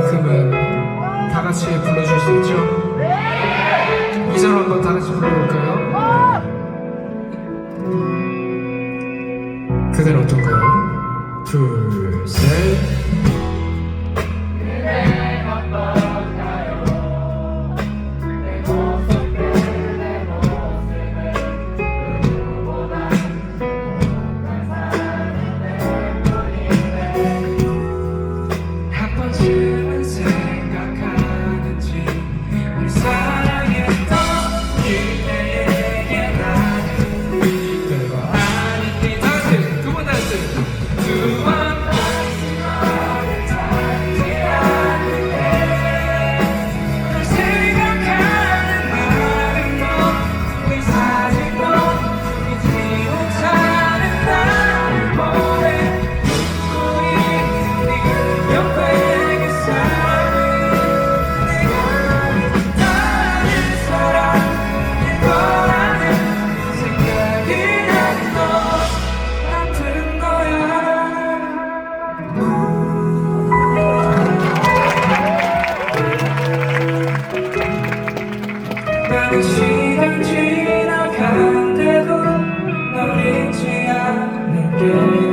만큼은 다 같이 불러줄 수 있죠? 이절 한번 다 같이 불러볼까요? 그댄 어떤가요? 둘, 셋. 지나간대도 널 잊지 않을게.